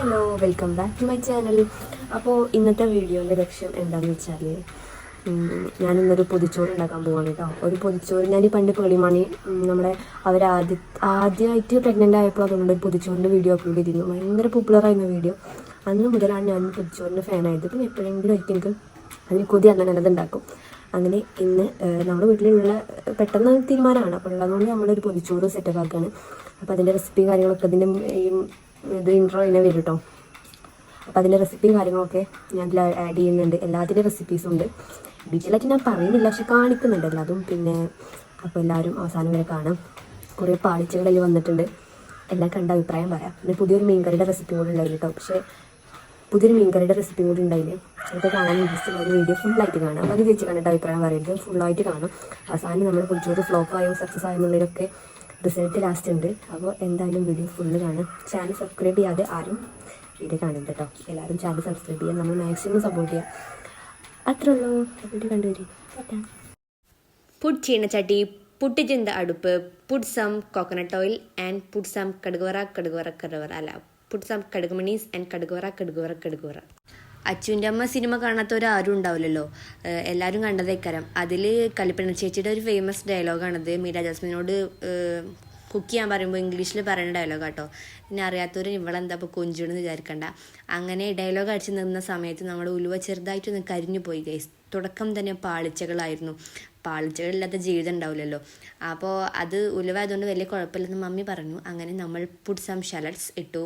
Hello welcome back to my channel അപ്പോൾ ഇന്നത്തെ വീഡിയോന്റെ ലക്ഷ്യം എന്താണെന്ന് വെച്ചാൽ ഞാനിന്നൊരു പൊതിച്ചോറ് ഉണ്ടാക്കാൻ പോവാണ് കേട്ടോ ഒരു പൊതിച്ചോറ് ഞാൻ ഈ പണ്ട് പേളിമണി നമ്മുടെ അവർ ആദ്യ ആദ്യമായിട്ട് പ്രഗ്നന്റ് ആയപ്പോൾ അതുകൊണ്ട് പൊതിച്ചോറിന്റെ വീഡിയോ അപ്ലോഡ് ചെയ്തിരുന്നു. ഭയങ്കര പോപ്പുലർ ആയിരുന്ന വീഡിയോ. അന്ന് മുതലാണ് ഞാൻ പൊതിച്ചോറിന്റെ ഫാനായത് പിന്നെ എപ്പോഴെങ്കിലും ഒരിക്കൽ എനിക്ക് അതിന് കൊതി അങ്ങനെ അത് ഉണ്ടാക്കും. അങ്ങനെ ഇന്ന് നമ്മുടെ വീട്ടിലുള്ള പെട്ടെന്ന് തീരുമാനമാണ്. അപ്പോൾ ഉള്ളതുകൊണ്ട് നമ്മളൊരു പൊതിച്ചോറ് സെറ്റപ്പ് ആക്കുകയാണ് അപ്പോൾ അതിന്റെ റെസിപ്പി കാര്യങ്ങളൊക്കെ അതിന്റെ ഈ ഇത് ഇൻട്രോ തന്നെ വരും കേട്ടോ അപ്പോൾ അതിന്റെ റെസിപ്പിയും കാര്യങ്ങളൊക്കെ ഞാൻ ഇതിൽ ആഡ് ചെയ്യുന്നുണ്ട്. എല്ലാത്തിന്റെ റെസിപ്പീസും ഉണ്ട്. ഡീറ്റെയിലായിട്ട് ഞാൻ പറയുന്നില്ല പക്ഷെ കാണിക്കുന്നുണ്ട് എല്ലാതും. പിന്നെ അപ്പോൾ എല്ലാവരും അവസാനം വരെ കാണാം. കുറേ പാളിച്ചകളിൽ വന്നിട്ടുണ്ട്. എല്ലാം കണ്ട അഭിപ്രായം പറയാം. പിന്നെ പുതിയൊരു മീൻകറിയുടെ റെസിപ്പി കൂടി ഉണ്ടായിരുന്നു കേട്ടോ പക്ഷേ പുതിയൊരു മീൻകറിയുടെ റെസിപ്പി കൂടി ഉണ്ടായില്ല? അതൊക്കെ കാണാൻ ഇൻട്രസ്റ്റ് വീഡിയോ ഫുള്ളായിട്ട് കാണാം. അത് ചേച്ചി കണ്ടിട്ട് അഭിപ്രായം പറയരുത്. ഫുള്ളായിട്ട് കാണാം. അവസാനം നമ്മൾ കുറച്ചുകൂടി ഫ്ലോപ്പ് ആയോ സക്സസ് ആയോ എന്നുള്ളതൊക്കെ റിസൾട്ട് ലാസ്റ്റ് ഉണ്ട്. അപ്പോൾ എന്തായാലും വീഡിയോ ഫുള്ള് കാണും. ചാനൽ സബ്സ്ക്രൈബ് ചെയ്യാതെ ആരും വീഡിയോ കാണും കേട്ടോ എല്ലാവരും ചാനൽ സബ്സ്ക്രൈബ് ചെയ്യാൻ നമ്മൾ മാക്സിമം സപ്പോർട്ട് ചെയ്യാം. അത്രേ ഉള്ളൂ. വീഡിയോ കണ്ടുവരും. പുട്ട് ചീനച്ചട്ടി പുട്ടിച്ചിന്ത അടുപ്പ് put some coconut oil and put some കടുകുവറ കടുകുവറ കടുവറ അല്ല പുട്ട് സം കടുകുമണീസ് ആൻഡ് കടുകുവറ കടുകുവറ കടുകുവറ. അച്ചുവിന്റെ അമ്മ സിനിമ കാണാത്ത കാണാത്തവരാരും ഉണ്ടാവില്ലല്ലോ. എല്ലാവരും കണ്ടതേക്കരം. അതിൽ കലിപ്പണ ചേച്ചിയുടെ ഒരു ഫേമസ് ഡയലോഗാണത് മീര ജാസ്മിനോട് കുക്ക് ചെയ്യാൻ പറയുമ്പോൾ ഇംഗ്ലീഷിൽ പറയുന്ന ഡയലോഗ് കേട്ടോ പിന്നെ അറിയാത്തവർ ഇവളെന്താ ഇപ്പോൾ കൊഞ്ചിടുന്ന് വിചാരിക്കണ്ട. അങ്ങനെ ഡയലോഗ് അടിച്ച് നിന്ന സമയത്ത് നമ്മൾ ഉലുവ ചെറുതായിട്ടൊന്ന് കരിഞ്ഞു പോയി ഗൈസ് തുടക്കം തന്നെ പാളിച്ചകളായിരുന്നു. പാളിച്ചകളില്ലാത്ത ജീവിതം ഉണ്ടാവില്ലല്ലോ. അപ്പോൾ അത് ഉലുവായതുകൊണ്ട് വലിയ കുഴപ്പമില്ലെന്ന് മമ്മി പറഞ്ഞു. അങ്ങനെ നമ്മൾ പുട്ട് സം ഷലഡ്സ് ഇട്ടു.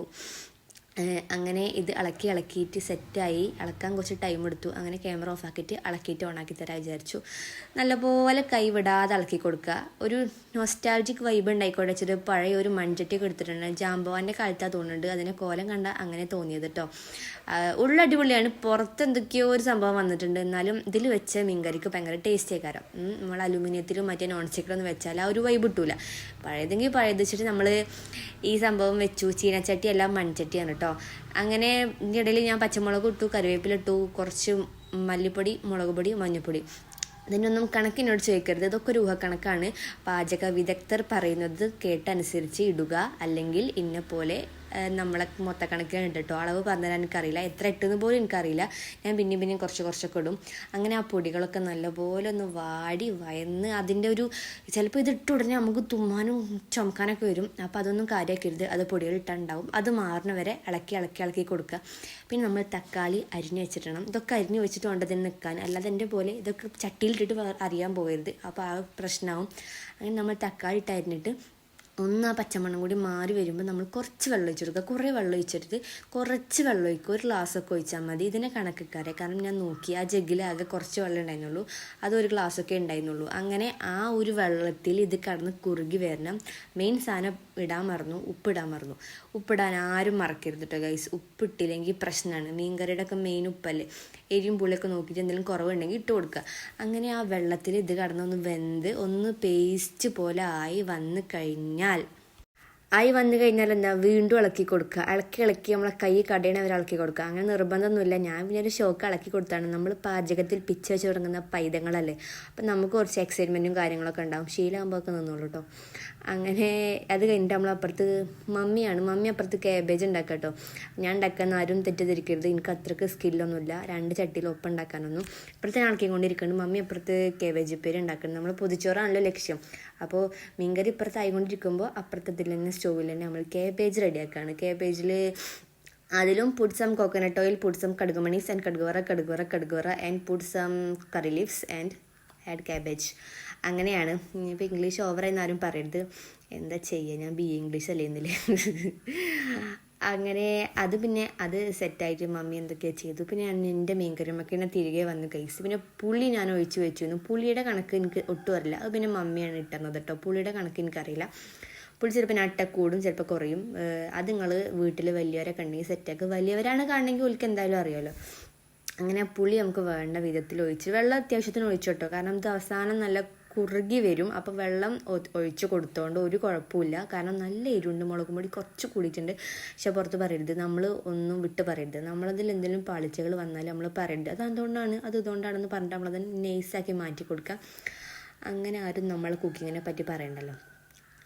അങ്ങനെ ഇത് ഇളക്കി ഇളക്കിയിട്ട് സെറ്റായി. ഇളക്കാൻ കുറച്ച് ടൈം എടുത്തു. അങ്ങനെ ക്യാമറ ഓഫ് ആക്കിയിട്ട് ഇളക്കിയിട്ട് ഓണാക്കി തരാൻ വിചാരിച്ചു. നല്ലപോലെ കൈ വിടാതെ ഇളക്കി കൊടുക്കുക. ഒരു നൊസ്റ്റാൾജിക് വൈബ് ഉണ്ടായിക്കോട്ടെ. വെച്ചിട്ട് പഴയ ഒരു മൺചട്ടിയൊക്കെ എടുത്തിട്ടുണ്ട്. ജാമ്പവാന്റെ കാലത്താ തോന്നുന്നുണ്ട്. അതിനെ കോലം കണ്ട അങ്ങനെ തോന്നിയത് കേട്ടോ ഉള്ളടിപൊളിയാണ് പുറത്ത് എന്തൊക്കെയോ ഒരു സംഭവം വന്നിട്ടുണ്ട്. എന്നാലും ഇതിൽ വെച്ച മീൻകറിക്ക് ഭയങ്കര ടേസ്റ്റ് ആയിക്കാരം. നമ്മൾ അലുമിനിയത്തിലും മറ്റേ നോൺ സ്റ്റിക്കിലൊന്നും വെച്ചാൽ ആ ഒരു വൈബ് കിട്ടൂല. പഴയതെങ്കിൽ പഴയത് വെച്ചിട്ട് നമ്മൾ ഈ സംഭവം വെച്ചു. ചീനച്ചട്ടി എല്ലാം മൺചട്ടിയാണ് കേട്ടോ അങ്ങനെ ഇതിന്റെ ഇടയിൽ ഞാൻ പച്ചമുളക് ഇട്ടു കറിവേപ്പിലിട്ടു കുറച്ച് മല്ലിപ്പൊടി മുളക് പൊടി മഞ്ഞൾപ്പൊടി. ഇതിനൊന്നും കണക്കിനോട് ചോദിക്കരുത്. ഇതൊക്കെ ഒരു ഊഹക്കണക്കാണ്. പാചക വിദഗ്ധർ പറയുന്നത് കേട്ടനുസരിച്ച് ഇടുക അല്ലെങ്കിൽ ഇന്ന പോലെ നമ്മളെ മൊത്തക്കണക്ക് ഉണ്ട് കേട്ടോ അളവ് പറഞ്ഞാൽ എനിക്കറിയില്ല. എത്ര ഇട്ടെന്ന് പോലും എനിക്കറിയില്ല. ഞാൻ പിന്നെയും പിന്നെയും കുറച്ച് കുറച്ചൊക്കെ ഇടും. അങ്ങനെ ആ പൊടികളൊക്കെ നല്ലപോലെ ഒന്ന് വാടി വയന്ന് അതിന്റെ ഒരു ചിലപ്പോൾ ഇതിട്ട് ഉടനെ നമുക്ക് തുമ്മാനും ചുമക്കാനൊക്കെ വരും. അപ്പോൾ അതൊന്നും കാര്യമാക്കരുത് അത് പൊടികൾ ഇട്ടുണ്ടാവും. അത് മാറുന്ന വരെ ഇളക്കി ഇളക്കി ഇളക്കി കൊടുക്കുക. പിന്നെ നമ്മൾ തക്കാളി അരിഞ്ഞ് വെച്ചിട്ടണം ഇതൊക്കെ അരിഞ്ഞ് വെച്ചിട്ട് വേണ്ട ഇതിന് നിൽക്കാൻ. അല്ലാതെ എന്റെ പോലെ ഇതൊക്കെ ചട്ടിയിലിട്ടിട്ട് അറിയാൻ പോകരുത്. അപ്പോൾ ആ പ്രശ്നമാവും. അങ്ങനെ നമ്മൾ തക്കാളി ഇട്ട് അരിഞ്ഞിട്ട് ഒന്ന് ആ പച്ചമണം കൂടി മാറി വരുമ്പോൾ നമ്മൾ കുറച്ച് വെള്ളം ഒഴിച്ചു കൊടുക്കുക. കുറേ വെള്ളം ഒഴിച്ചെടുത്ത് കുറച്ച് വെള്ളം ഒഴിക്കുക. ഒരു ഗ്ലാസ്സൊക്കെ ഒഴിച്ചാൽ മതി. ഇതിനെ കണക്കിക്കാരെ. കാരണം ഞാൻ നോക്കി ആ ജഗ്ഗിലാകെ കുറച്ച് വെള്ളം ഉണ്ടായിരുന്നുള്ളൂ. അത് ഒരു ഗ്ലാസ്സൊക്കെ ഉണ്ടായിരുന്നുള്ളൂ. അങ്ങനെ ആ ഒരു വെള്ളത്തിൽ ഇത് കടന്ന് കുറുകി വരണം. മെയിൻ സാധനം ഇടാൻ മറന്നു ഉപ്പിടാൻ മറന്നു. ഉപ്പിടാൻ ആരും മറക്കരുത് കേട്ടോ ഗൈസ് ഉപ്പിട്ടില്ലെങ്കിൽ പ്രശ്നമാണ് മീൻകറിയുടെ ഒക്കെ മെയിൻ ഉപ്പല്ലേ? എരിയും പുളിയൊക്കെ നോക്കിയിട്ട് എന്തെങ്കിലും കുറവുണ്ടെങ്കിൽ ഇട്ട് കൊടുക്കുക അങ്ങനെ ആ വെള്ളത്തിൽ ഇത് കടന്നൊന്ന് വെന്ത് ഒന്ന് പേസ്റ്റ് പോലെ ആയി വന്നു കഴിഞ്ഞാൽ ആയി വന്നു കഴിഞ്ഞാൽ എന്താ വീണ്ടും ഇളക്കി കൊടുക്കുക. ഇളക്കി ഇളക്കി നമ്മളെ കൈ കടയണവരെ ഇളക്കി കൊടുക്കുക. അങ്ങനെ നിർബന്ധമൊന്നുമില്ല. ഞാൻ പിന്നെ ഒരു ഷോക്ക് ഇളക്കി കൊടുത്താണ്. നമ്മൾ പാചകത്തിൽ പിച്ച് വെച്ച് തുടങ്ങുന്ന പൈതങ്ങളല്ലേ? അപ്പം നമുക്ക് കുറച്ച് എക്സൈറ്റ്മെന്റും കാര്യങ്ങളൊക്കെ ഉണ്ടാവും. ശീലമാകുമ്പോൾ ഒക്കെ കേട്ടോ അങ്ങനെ അത് കഴിഞ്ഞിട്ട് നമ്മളപ്പുറത്ത് മമ്മിയാണ്. മമ്മി അപ്പുറത്ത് കാബേജ് ഉണ്ടാക്കുക കേട്ടോ ഞാൻ ഉണ്ടാക്കാൻ ആരും തെറ്റിദ്ധരിക്കരുത്. എനിക്ക് അത്രയ്ക്ക് സ്കില്ലൊന്നുമില്ല രണ്ട് ചട്ടിയിൽ ഒപ്പം ഉണ്ടാക്കാനൊന്നും. ഇപ്പോഴത്തെ ഞാൻ ഇളക്കിക്കൊണ്ടിരിക്കുന്നുണ്ട്. മമ്മി അപ്പുറത്ത് കാബേജ് പേര് ഉണ്ടാക്കുന്നത് നമ്മൾ പൊതിച്ചോറാണല്ലോ ലക്ഷ്യം. അപ്പോൾ മീൻകറി ഇപ്പുറത്ത് ആയിക്കൊണ്ടിരിക്കുമ്പോൾ അപ്പുറത്തെ ഇതിൽ തന്നെ സ്റ്റോവിൽ തന്നെ നമ്മൾ കേബേജ് റെഡിയാക്കുകയാണ് കേബേജിൽ അതിലും put some coconut oil put some കടുകുമണീസ് and കടുകുവറ കടുകുവറ കടുകുവറ and put some curry leaves and add cabbage അങ്ങനെയാണ്. ഇനിയിപ്പോൾ ഇംഗ്ലീഷ് ഓവർ എന്നാരും പറയരുത്. എന്താ ചെയ്യുക ഞാൻ ബി ഇംഗ്ലീഷ് അല്ലേ എന്നില്ലേ അങ്ങനെ അത് പിന്നെ അത് സെറ്റായിട്ട് മമ്മി എന്തൊക്കെയാണ് ചെയ്തു. പിന്നെ ഞാൻ എന്റെ മീൻ കറിയുമൊക്കെ ഞാൻ തിരികെ വന്ന് കഴിച്ചു പിന്നെ പുളി ഞാൻ ഒഴിച്ച് വെച്ചിരുന്നു. പുളിയുടെ കണക്ക് എനിക്ക് ഒട്ടും അറിയില്ല. അത് പിന്നെ മമ്മിയാണ് ഇട്ടുന്നത് കേട്ടോ പുളിയുടെ കണക്ക് എനിക്കറിയില്ല. പുളി ചിലപ്പോൾ നട്ട കൂടും ചിലപ്പോൾ കുറയും അത് നിങ്ങൾ വീട്ടിൽ വലിയവരൊക്കെ ഉണ്ടെങ്കിൽ സെറ്റാക്കുക വലിയവരാണ് കാണണമെങ്കിൽ ഓൽക്ക് എന്തായാലും അറിയാമല്ലോ അങ്ങനെ പുളി നമുക്ക് വേണ്ട വിധത്തിൽ ഒഴിച്ച് വെള്ളം അത്യാവശ്യത്തിന് ഒഴിച്ചു കേട്ടോ കാരണം ഇത് അവസാനം നല്ല കുറുകി വരും. അപ്പോൾ വെള്ളം ഒഴിച്ച് കൊടുത്തോണ്ട് ഒരു കുഴപ്പമില്ല കാരണം നല്ല എരിവുണ്ട് മുളകും പൊടി കുറച്ച് കൂടിയിട്ടുണ്ട്. പക്ഷെ പുറത്ത് പറയരുത്. നമ്മൾ ഒന്നും വിട്ട് പറയരുത്. നമ്മളതിൽ എന്തെങ്കിലും പാളിച്ചകൾ വന്നാൽ നമ്മൾ പറയരുത്. അത് അതുകൊണ്ടാണ് അത് ഇതുകൊണ്ടാണെന്ന് പറഞ്ഞിട്ട് നമ്മളത് നൈസാക്കി മാറ്റി കൊടുക്കുക. അങ്ങനെ ആരും നമ്മളെ കുക്കിങ്ങിനെ പറ്റി പറയണ്ടല്ലോ.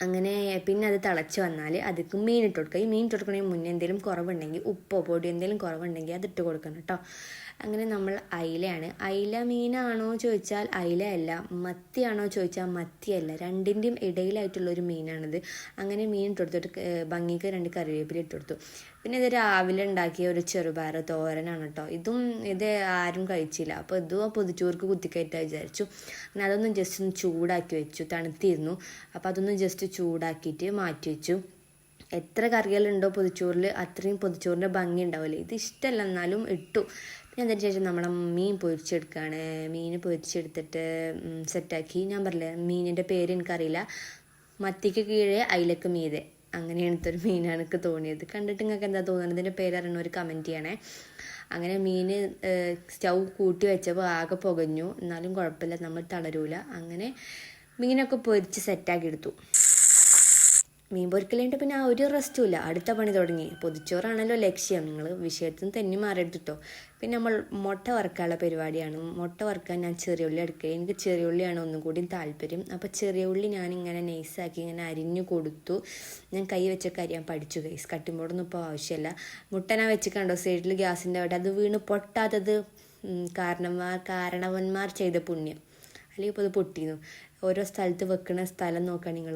അങ്ങനെ പിന്നെ അത് തിളച്ച് വന്നാൽ അതിക്ക് മീൻ ഇട്ട് കൊടുക്കുക. ഈ മീൻ ഇട്ട് കൊടുക്കണമെങ്കിൽ മുന്നേ എന്തെങ്കിലും കുറവുണ്ടെങ്കിൽ ഉപ്പോ പൊടി എന്തെങ്കിലും കുറവുണ്ടെങ്കിൽ അത് ഇട്ട് കൊടുക്കണം കേട്ടോ. അങ്ങനെ നമ്മൾ അയിലയാണ്. അയില മീനാണോ ചോദിച്ചാൽ അയില അല്ല മത്തിയാണോ ചോദിച്ചാൽ മത്തിയല്ല. രണ്ടിന്റെയും ഇടയിലായിട്ടുള്ള ഒരു മീനാണിത്. അങ്ങനെ മീൻ ഇട്ടെടുത്തിട്ട് ഭംഗിക്ക് രണ്ട് കറിവേപ്പില ഇട്ട് കൊടുത്തു. പിന്നെ ഇത് രാവിലെ ഉണ്ടാക്കിയ ഒരു ചെറുപയർ തോരനാണ് കേട്ടോ ഇതും ഇത് ആരും കഴിച്ചില്ല. അപ്പോൾ ഇതും ആ പൊതിച്ചോർക്ക് കുത്തിക്കയറ്റാ വിചാരിച്ചു. അങ്ങനെ അതൊന്നും ജസ്റ്റ് ഒന്ന് ചൂടാക്കി വെച്ചു. തണുത്തിരുന്നു. അപ്പോൾ അതൊന്നും ജസ്റ്റ് ചൂടാക്കിയിട്ട് മാറ്റി വെച്ചു. എത്ര കറികളുണ്ടോ പൊതിച്ചോറിൽ അത്രയും പൊതിച്ചോറിന്റെ ഭംഗി ഉണ്ടാവില്ലേ. ഇത് ഇഷ്ടമല്ല എന്നാലും ഇട്ടു. അതിന് ശേഷം നമ്മളെ മീൻ പൊരിച്ചെടുക്കുകയാണ് മീൻ പൊരിച്ചെടുത്തിട്ട് സെറ്റാക്കി. ഞാൻ പറഞ്ഞില്ലേ മീനിന്റെ പേര് എനിക്കറിയില്ല. മത്തിക്ക് കീഴേ അയിലക്ക് മീതെ. അങ്ങനെയാണ് ഒരു മീനാണ് എനിക്ക് തോന്നിയത്. കണ്ടിട്ട് നിങ്ങൾക്ക് എന്താ തോന്നുന്നത്? ഇതിന്റെ പേര് അറിയണ ഒരു കമന്റ് ചെയ്യണേ. അങ്ങനെ മീൻ സ്റ്റൗ കൂട്ടി വെച്ചപ്പോൾ ആകെ പുകഞ്ഞു. എന്നാലും കുഴപ്പമില്ല നമ്മൾ തളരൂല. അങ്ങനെ മീനൊക്കെ പൊരിച്ച് സെറ്റാക്കി എടുത്തു. മീൻ പൊരിക്കലായിട്ട് പിന്നെ ആ ഒരു റെസ്റ്റും ഇല്ല. അടുത്ത പണി തുടങ്ങി. പൊതിച്ചോറാണല്ലോ ലക്ഷ്യം. നിങ്ങൾ വിഷയത്തിൽ നിന്ന് തന്നെ മാറിയെടുത്തിട്ടോ പിന്നെ നമ്മൾ മുട്ട വറുക്കാനുള്ള പരിപാടിയാണ്. മുട്ട വറുക്കാൻ ഞാൻ ചെറിയ ഉള്ളി എടുക്കുക എനിക്ക് ചെറിയ ഉള്ളിയാണ് ഒന്നും കൂടി താല്പര്യം. അപ്പോൾ ചെറിയ ഉള്ളി ഞാനിങ്ങനെ നൈസാക്കി ഇങ്ങനെ അരിഞ്ഞു കൊടുത്തു. ഞാൻ കൈ വെച്ചൊക്കെ അരിയാൻ പഠിച്ചു കൈസ് കട്ടിമ്പോടൊന്നും ഇപ്പോൾ ആവശ്യമില്ല മുട്ട ഞാൻ വെച്ച് കണ്ടോ സൈഡിൽ ഗ്യാസിന്റെ അവിടെ. അത് വീണ് പൊട്ടാത്തത് കാരണന്മാർ കാരണവന്മാർ ചെയ്ത പുണ്യം. അല്ലെങ്കിൽ ഇപ്പോൾ അത് പൊട്ടിയിരുന്നു ഓരോ സ്ഥലത്ത് വെക്കുന്ന സ്ഥലം നോക്കുക നിങ്ങൾ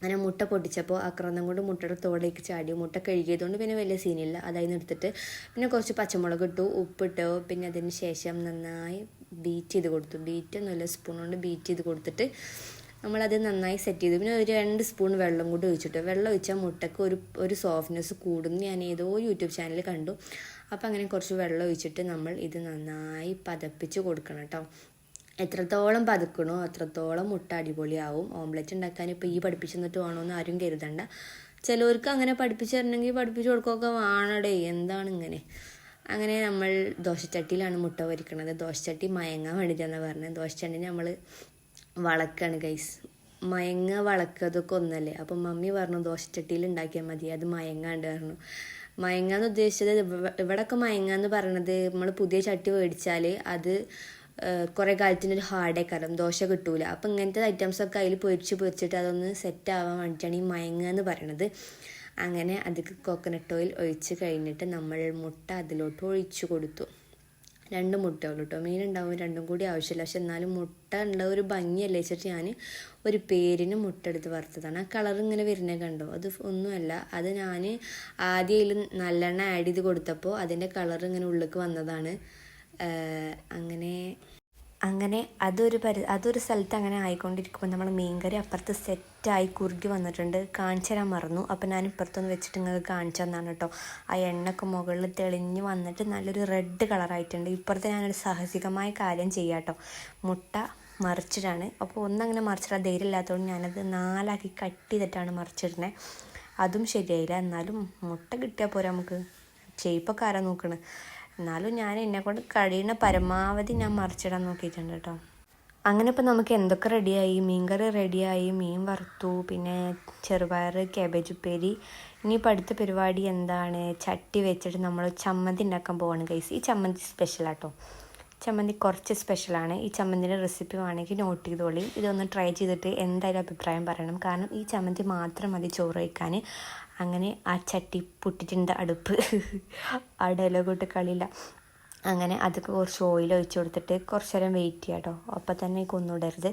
അങ്ങനെ മുട്ട പൊട്ടിച്ചപ്പോൾ അക്രന്നം കൊണ്ട് മുട്ടയുടെ തോടേക്ക് ചാടി മുട്ട കഴുകിയതുകൊണ്ട് പിന്നെ വലിയ സീനില്ല അതായി എടുത്തിട്ട് പിന്നെ കുറച്ച് പച്ചമുളക് ഇട്ടു ഉപ്പിട്ടു. പിന്നെ അതിന് ശേഷം നന്നായി ബീറ്റ് ചെയ്ത് കൊടുത്തു. ബീറ്റ് നല്ല സ്പൂൺ കൊണ്ട് ബീറ്റ് ചെയ്ത് കൊടുത്തിട്ട് നമ്മളത് നന്നായി സെറ്റ് ചെയ്തു. പിന്നെ ഒരു രണ്ട് സ്പൂൺ വെള്ളം കൂടി ഒഴിച്ചിട്ട്. വെള്ളം ഒഴിച്ചാൽ മുട്ടയ്ക്ക് ഒരു ഒരു സോഫ്റ്റ്നെസ് കൂടും. ഞാൻ ഏതോ യൂട്യൂബ് ചാനലിൽ കണ്ടു. അപ്പോൾ അങ്ങനെ കുറച്ച് വെള്ളം ഒഴിച്ചിട്ട് നമ്മൾ ഇത് നന്നായി പതപ്പിച്ച് കൊടുക്കണം കേട്ടോ എത്രത്തോളം പതുക്കണോ അത്രത്തോളം മുട്ട അടിപൊളിയാവും. ഓംലെറ്റ് ഉണ്ടാക്കാൻ ഇപ്പോൾ ഈ പഠിപ്പിച്ചു തന്നിട്ട് വേണമെന്ന് ആരും കരുതണ്ട. ചിലവർക്ക് അങ്ങനെ പഠിപ്പിച്ചു തരണമെങ്കിൽ പഠിപ്പിച്ചു കൊടുക്കുകയൊക്കെ വേണടേ എന്താണ് ഇങ്ങനെ അങ്ങനെ നമ്മൾ ദോശച്ചട്ടിയിലാണ് മുട്ട പൊരിക്കണത്. ദോശച്ചട്ടി മയങ്ങാൻ വേണ്ടിയിട്ടാണ് പറഞ്ഞത്. ദോശച്ചട്ടി നമ്മൾ വളക്കാണ് ഗൈസ് മയങ്ങ വളക്കതൊക്കെ ഒന്നല്ലേ? അപ്പം മമ്മി പറഞ്ഞു ദോശച്ചട്ടിയിൽ ഉണ്ടാക്കിയാൽ മതി. അത് മയങ്ങാണ്ട് പറഞ്ഞു. മയങ്ങാന്ന് ഉദ്ദേശിച്ചത് ഇവ- ഇവിടൊക്കെ മയങ്ങാന്ന് പറയണത് നമ്മൾ പുതിയ ചട്ടി മേടിച്ചാൽ അത് കുറേ കാലത്തിന് ഒരു ഹാർഡേക്കാരം ദോശ കിട്ടൂല. അപ്പം ഇങ്ങനത്തെ ഐറ്റംസ് ഒക്കെ അതിൽ പൊരിച്ച് പൊരിച്ചിട്ട് അതൊന്ന് സെറ്റ് ആവാൻ വേണ്ടിയിട്ടാണ് ഈ മയങ്ങ എന്ന് പറയണത്. അങ്ങനെ അതിക്ക് കോക്കനട്ട് ഓയിൽ ഒഴിച്ച് കഴിഞ്ഞിട്ട് നമ്മൾ മുട്ട അതിലോട്ട് ഒഴിച്ചു കൊടുത്തു. രണ്ട് മുട്ടയുള്ളൂ കേട്ടോ മീനുണ്ടാവും രണ്ടും കൂടി ആവശ്യമില്ല. പക്ഷെ എന്നാലും മുട്ട ഉള്ള ഒരു ഭംഗിയല്ലേ വെച്ചിട്ട് ഞാൻ ഒരു പേരിന് മുട്ട എടുത്ത് വറുത്തതാണ്. ആ കളർ ഇങ്ങനെ വരുന്നത് കണ്ടോ? അത് ഒന്നുമല്ല. അത് ഞാൻ ആദ്യം നല്ലെണ്ണ ആഡ് ചെയ്ത് കൊടുത്തപ്പോൾ അതിന്റെ കളർ ഇങ്ങനെ ഉള്ളിലേക്ക് വന്നതാണ്. അങ്ങനെ അങ്ങനെ അതൊരു പരി അതൊരു സ്ഥലത്ത് അങ്ങനെ ആയിക്കൊണ്ടിരിക്കുമ്പോൾ നമ്മൾ മീൻകറി അപ്പുറത്ത് സെറ്റായി കുറുകി വന്നിട്ടുണ്ട്. കാണിച്ചു തരാൻ മറന്നു. അപ്പോൾ ഞാൻ ഇപ്പുറത്തൊന്ന് വെച്ചിട്ട് നിങ്ങൾക്ക് കാണിച്ചു തന്നാണ് കേട്ടോ. ആ എണ്ണക്ക് മുകളിൽ തെളിഞ്ഞ് വന്നിട്ട് നല്ലൊരു റെഡ് കളറായിട്ടുണ്ട്. ഇപ്പുറത്ത് ഞാനൊരു സാഹസികമായ കാര്യം ചെയ്യാം കേട്ടോ. മുട്ട മറിച്ചിട്ടാണ് അപ്പോൾ ഒന്നങ്ങനെ മറിച്ചിടാൻ ധൈര്യം ഇല്ലാത്തതുകൊണ്ട് ഞാനത് നാലാക്കി കട്ട് ചെയ്തിട്ടാണ് മറിച്ചിടുന്നത് അതും ശരിയായില്ല. എന്നാലും മുട്ട കിട്ടിയാൽ പോരാ നമുക്ക്. ഷേപ്പൊക്കെ ആരാ നോക്കണത് എന്നാലും ഞാൻ എന്നെ കൊണ്ട് കഴിയുന്ന പരമാവധി ഞാൻ മറിച്ചിടാൻ നോക്കിയിട്ടുണ്ട് കേട്ടോ. അങ്ങനെ ഇപ്പം നമുക്ക് എന്തൊക്കെ റെഡിയായി? മീൻകറി റെഡിയായി മീൻ വറുത്തു പിന്നെ ചെറുപയർ കാബേജ് ഉപ്പേരി. ഇനിയിപ്പോൾ അടുത്ത പരിപാടി എന്താണ്? ചട്ടി വെച്ചിട്ട് നമ്മൾ ചമ്മന്തി ഉണ്ടാക്കാൻ പോവാണ് ഗൈസ് ഈ ചമ്മന്തി സ്പെഷ്യലാട്ടോ ചമ്മന്തി കുറച്ച് സ്പെഷ്യലാണ് ഈ ചമ്മന്തിന്റെ റെസിപ്പി വേണമെങ്കിൽ നോട്ട് ചെയ്തോളി. ഇതൊന്ന് ട്രൈ ചെയ്തിട്ട് എന്തായാലും അഭിപ്രായം പറയണം. കാരണം ഈ ചമ്മന്തി മാത്രം മതി ചോറ് വയ്ക്കാൻ അങ്ങനെ ആ ചട്ടി പൊട്ടിട്ടുണ്ട് അടുപ്പ്. ആ ഡയലോഗ് കളിയില്ല. അങ്ങനെ അതൊക്കെ കുറച്ച് ഓയിൽ ഒഴിച്ച് കൊടുത്തിട്ട് കുറച്ച് നേരം വെയിറ്റ് ചെയ്യാം കേട്ടോ അപ്പം തന്നെ കൊന്നുവിടരുത്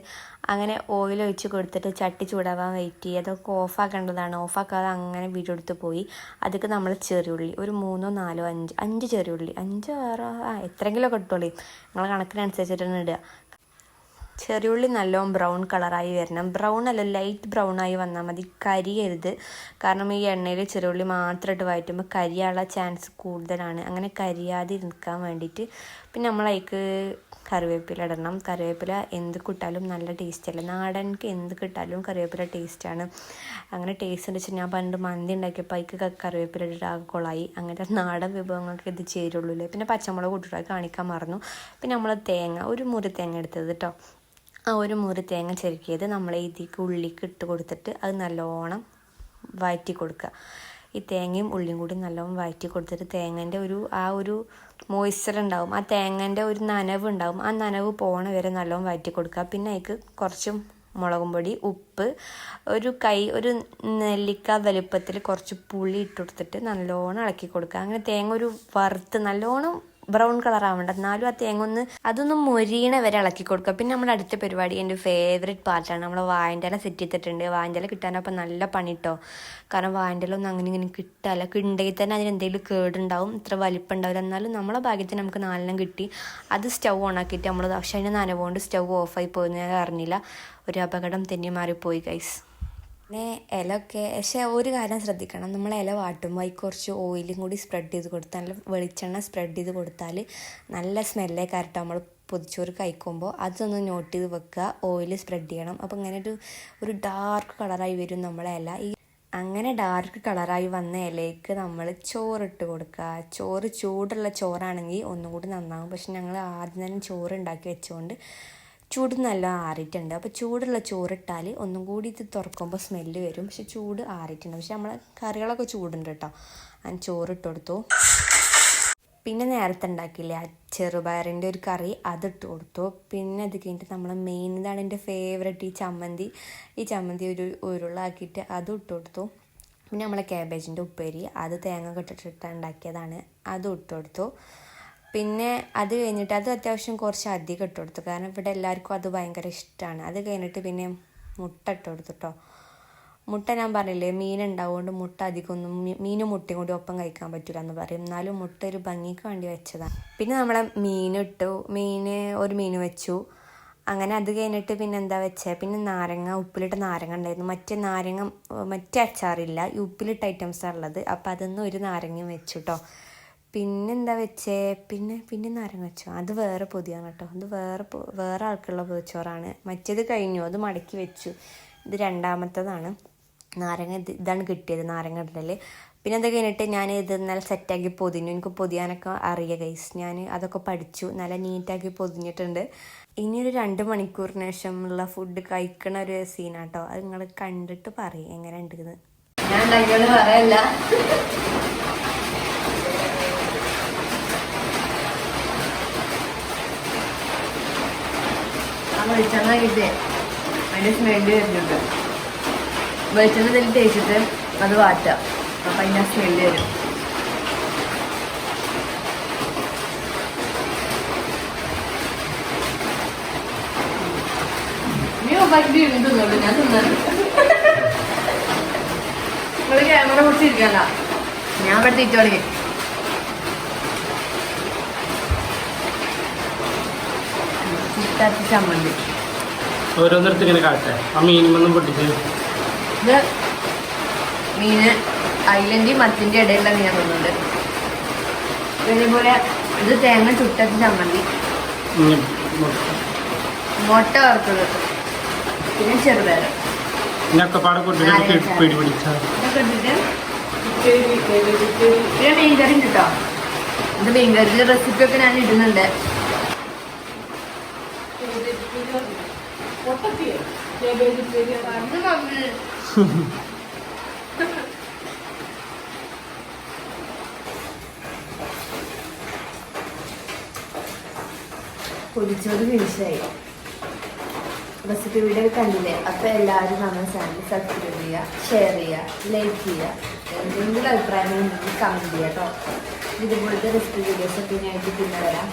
അങ്ങനെ ഓയിൽ ഒഴിച്ച് കൊടുത്തിട്ട് ചട്ടി ചൂടാവാൻ വെയിറ്റ് ചെയ്യുക അതൊക്കെ ഓഫാക്കേണ്ടതാണ് ഓഫാക്കാതെ അങ്ങനെ വീടെടുത്ത് പോയി. അതൊക്കെ നമ്മൾ ചെറിയുള്ളി ഒരു മൂന്നോ നാലോ അഞ്ച് അഞ്ച് ചെറിയുള്ളി അഞ്ചോ ആറോ ആ എത്രയെങ്കിലും ഒക്കെ നിങ്ങളെ കണക്കിനനുസരിച്ചിട്ടാണ് ഇടുക. ചെറിയുള്ളി നല്ലോണം ബ്രൗൺ കളറായി വരണം. ബ്രൗൺ അല്ല ലൈറ്റ് ബ്രൗൺ ആയി വന്നാൽ മതി. കരിയരുത്. കാരണം ഈ എണ്ണയിൽ ചെറിയുള്ളി മാത്രമായിട്ട് വയറ്റുമ്പോൾ കരിയാനുള്ള ചാൻസ് കൂടുതലാണ്. അങ്ങനെ കരിയാതെ നിൽക്കാൻ വേണ്ടിയിട്ട് പിന്നെ നമ്മൾ അതിക്ക് കറിവേപ്പില ഇടണം. കറിവേപ്പില എന്ത് കിട്ടാലും നല്ല ടേസ്റ്റ് അല്ലേ? നാടൻക്ക് എന്ത് കിട്ടാലും കറിവേപ്പില ടേസ്റ്റാണ് അങ്ങനെ ടേസ്റ്റ് എന്ന് വെച്ചാൽ ഞാൻ പണ്ട് മന്തി ഉണ്ടാക്കിയപ്പോൾ അതിക്ക് കറിവേപ്പില ഇട്ടിട്ട് കൊളായി. അങ്ങനത്തെ നാടൻ വിഭവങ്ങൾക്ക് ഇത് ചേരുള്ളൂ പിന്നെ പച്ചമുളക് കൂട്ടിട്ട് കാണിക്കാൻ മറന്നു. പിന്നെ നമ്മൾ തേങ്ങ ഒരു മുറി തേങ്ങ എടുത്തത് കേട്ടോ. ആ ഒരു മുറി തേങ്ങ ചെരുക്കിയത് നമ്മൾ ഇതിക്ക് ഉള്ളിക്ക് ഇട്ട് കൊടുത്തിട്ട് അത് നല്ലോണം വഴറ്റി കൊടുക്കുക. ഈ തേങ്ങയും ഉള്ളിയും കൂടി നല്ലോണം വഴറ്റി കൊടുത്തിട്ട് തേങ്ങേന്റെ ഒരു ആ ഒരു മോയ്സ്ചർ ഉണ്ടാവും. ആ തേങ്ങേന്റെ ഒരു നനവ് ഉണ്ടാവും. ആ നനവ് പോണ വരെ നല്ലോണം വഴറ്റി കൊടുക്കുക. പിന്നെ അതിക്ക് കുറച്ച് മുളകും പൊടി ഉപ്പ് ഒരു കൈ ഒരു നെല്ലിക്ക വലുപ്പത്തിൽ കുറച്ച് പുളി ഇട്ട് കൊടുത്തിട്ട് നല്ലോണം ഇളക്കി കൊടുക്കുക. അങ്ങനെ തേങ്ങ ഒരു വറുത്ത് നല്ലോണം ബ്രൗൺ കളർ ആവണ്ട എന്നാലും ആ തേങ്ങ ഒന്ന് അതൊന്ന് മൊരീണ വരെ ഇളക്കി കൊടുക്കുക. പിന്നെ നമ്മുടെ അടുത്ത പരിപാടി എന്റെ ഫേവറേറ്റ് പാർട്ടാണ് നമ്മൾ വായന്റെ സെറ്റ് ചെയ്തിട്ടുണ്ട്. വായന്റെ ഇല കിട്ടാനപ്പം നല്ല പണി കാരണം വായന്റെ ഒന്നും അങ്ങനെ ഇങ്ങനെ കിട്ടാല്ല. ഉണ്ടെങ്കിൽ തന്നെ അതിന് എന്തെങ്കിലും കേടുണ്ടാവും. ഇത്ര വലിപ്പം ഉണ്ടാവില്ല എന്നാലും നമ്മളെ ഭാഗ്യത്തിന് നമുക്ക് നാലെണ്ണം കിട്ടി. അത് സ്റ്റൗ ഓണാക്കിയിട്ട് നമ്മൾ പക്ഷേ അതിന് നനവുകൊണ്ട് സ്റ്റൗ ഓഫായി പോയെന്ന് ഞാൻ അറിഞ്ഞില്ല. ഒരു അപകടം തെന്നി മാറിപ്പോയി ഗൈസ് പിന്നെ ഇലയൊക്കെ പക്ഷേ ഒരു കാര്യം ശ്രദ്ധിക്കണം. നമ്മൾ ഇല വാട്ടുമ്പോൾ അതിൽ കുറച്ച് ഓയിലും കൂടി സ്പ്രെഡ് ചെയ്ത് കൊടുത്താൽ നല്ല വെളിച്ചെണ്ണ സ്പ്രെഡ് ചെയ്ത് കൊടുത്താൽ നല്ല സ്മെല്ലേ കയറട്ടോ നമ്മൾ പൊതിച്ചോറ് കഴിക്കുമ്പോൾ അതൊന്ന് നോട്ട് ചെയ്ത് വെക്കുക. ഓയിൽ സ്പ്രെഡ് ചെയ്യണം. അപ്പോൾ ഇങ്ങനെ ഒരു ഒരു ഡാർക്ക് കളറായി വരും നമ്മളെ ഇല. ഈ അങ്ങനെ ഡാർക്ക് കളറായി വന്ന ഇലയ്ക്ക് നമ്മൾ ചോറിട്ട് കൊടുക്കുക. ചോറ് ചൂടുള്ള ചോറാണെങ്കിൽ ഒന്നും കൂടി നന്നാവും. പക്ഷെ ഞങ്ങൾ ആദ്യം തന്നെ ചോറ് ഉണ്ടാക്കി വെച്ചുകൊണ്ട് ചൂട് നല്ല ആറിയിട്ടുണ്ട്. അപ്പോൾ ചൂടുള്ള ചോറിട്ടാൽ ഒന്നും കൂടി ഇത് തുറക്കുമ്പോൾ സ്മെല്ല് വരും. പക്ഷെ ചൂട് ആറിയിട്ടുണ്ട്. പക്ഷെ നമ്മളെ കറികളൊക്കെ ചൂടുണ്ട് കേട്ടോ ഞാൻ ചോറിട്ട് കൊടുത്തു. പിന്നെ നേരത്തെ ഉണ്ടാക്കിയില്ലേ ആ ചെറുപയറിന്റെ ഒരു കറി അതിട്ട് കൊടുത്തു. പിന്നെ അത് കഴിഞ്ഞിട്ട് നമ്മളെ മെയിൻ ഇതാണ് എന്റെ ഫേവററ്റ് ഈ ചമ്മന്തി. ഈ ചമ്മന്തി ഒരു ഉരുളാക്കിയിട്ട് അതും ഇട്ട് കൊടുത്തു. പിന്നെ നമ്മളെ ക്യാബേജിന്റെ ഉപ്പേരി അത് തേങ്ങ കെട്ടിട്ടിട്ട് ഉണ്ടാക്കിയതാണ്. അതും ഇട്ട് കൊടുത്തു. പിന്നെ അത് കഴിഞ്ഞിട്ട് അത് അത്യാവശ്യം കുറച്ച് അധികം ഇട്ട് കൊടുത്തു. കാരണം ഇവിടെ എല്ലാവർക്കും അത് ഭയങ്കര ഇഷ്ടമാണ് അത് കഴിഞ്ഞിട്ട് പിന്നെ മുട്ട ഇട്ട് കൊടുത്തു കേട്ടോ മുട്ട ഞാൻ പറഞ്ഞില്ലേ മീൻ ഉണ്ടാവുകൊണ്ട് മുട്ട അധികം ഒന്നും മീനും മുട്ടയും കൂടി ഒപ്പം കഴിക്കാൻ പറ്റില്ല എന്ന് പറയും. എന്നാലും മുട്ട ഒരു ഭംഗിക്ക് വേണ്ടി വെച്ചതാണ് പിന്നെ നമ്മളെ മീൻ ഇട്ടു. മീൻ ഒരു മീൻ വെച്ചു. അങ്ങനെ അത് കഴിഞ്ഞിട്ട് പിന്നെ എന്താ വെച്ചേ? പിന്നെ നാരങ്ങ ഉപ്പിലിട്ട നാരങ്ങ ഉണ്ടായിരുന്നു. മറ്റേ നാരങ്ങ മറ്റേ അച്ചാറില്ല ഈ ഉപ്പിലിട്ട ഐറ്റംസാണ് ഉള്ളത്. അപ്പം അതൊന്നും ഒരു നാരങ്ങയും വെച്ചു കേട്ടോ പിന്നെന്താ വെച്ചേ? പിന്നെ പിന്നെ നാരങ്ങ വെച്ചോ? അത് വേറെ പൊതിയാണ് കേട്ടോ. അത് വേറെ വേറെ ആൾക്കുള്ള പൊതിച്ചോറാണ്. മറ്റേത് കഴിഞ്ഞു. അത് മടക്കി വെച്ചു. ഇത് രണ്ടാമത്തതാണ്. നാരങ്ങ ഇത് ഇതാണ് കിട്ടിയത് നാരങ്ങ ഇടൽ പിന്നെ അത് കഴിഞ്ഞിട്ട് ഞാൻ ഇത് നല്ല സെറ്റാക്കി പൊതിഞ്ഞു. എനിക്ക് പൊതിയാനൊക്കെ അറിയാം ഗൈസ് ഞാൻ അതൊക്കെ പഠിച്ചു. നല്ല നീറ്റാക്കി പൊതിഞ്ഞിട്ടുണ്ട്. ഇനി ഒരു രണ്ട് മണിക്കൂറിന് ശേഷമുള്ള ഫുഡ് കഴിക്കണ ഒരു സീനാട്ടോ അത് നിങ്ങൾ കണ്ടിട്ട് പറയും. എങ്ങനെ ഞാൻ പറയല്ല. വെളിച്ചെണ്ണ കിട്ടേ അതിന്റെ സ്മെല്ല് വരുന്നുണ്ട്. വെളിച്ചെണ്ണ ഇതിൽ തേച്ചിട്ട് അത് വാറ്റാം അപ്പൊ അതിന്റെ സ്മെല്ല് വരും. ഞാൻ തിന്നു നിങ്ങൾ ക്യാമറ പിടിച്ചിരിക്കല്ല ഞാൻ ഇവിടെ തിരിച്ചോളി ചിത്താത്തി ചമ്മന്തി ഓരോന്നിടത്ത് ഇങ്ങനെ കാട്ടെ. ആ മീനുമൊന്നും പൊട്ടിച്ച് ഇത് മീന് ഐലൻഡ് മത്തിന്റെ ഇടയിലുള്ള മീൻ വന്നുണ്ട് ഇതേപോലെ ഇത് തേങ്ങ ചുട്ടത്തി ചമ്മന്തി മുട്ട. വറുത്തത്. പിന്നെ ചെറുപയർ ഇതിനൊക്കെ പാടെ പിടി പിടിച്ച ഇതൊക്കെ ഇട്ടിട്ട് പിന്നെ മീൻകറി കേട്ടോ ഇത് മീൻകറിയുടെ റെസിപ്പി ഒക്കെ ഞാൻ ഇടുന്നുണ്ട് അത് മമ്മി. പൊതിച്ചോറ് ഫിനിഷായി റെസിപ്പി വീഡിയോ കണ്ടില്ലേ? അപ്പൊ എല്ലാവരും നമ്മുടെ ചാനൽ സബ്സ്ക്രൈബ് ചെയ്യുക ഷെയർ ചെയ്യുക ലൈക്ക് ചെയ്യുക എന്തെങ്കിലും അഭിപ്രായങ്ങൾ കമന്റ് ചെയ്യാം കേട്ടോ ഇതുപോലത്തെ റെസിപ്പി വീഡിയോസ് ഒക്കെ ഞാൻ ആയിട്ട് പിന്നെ വരാം.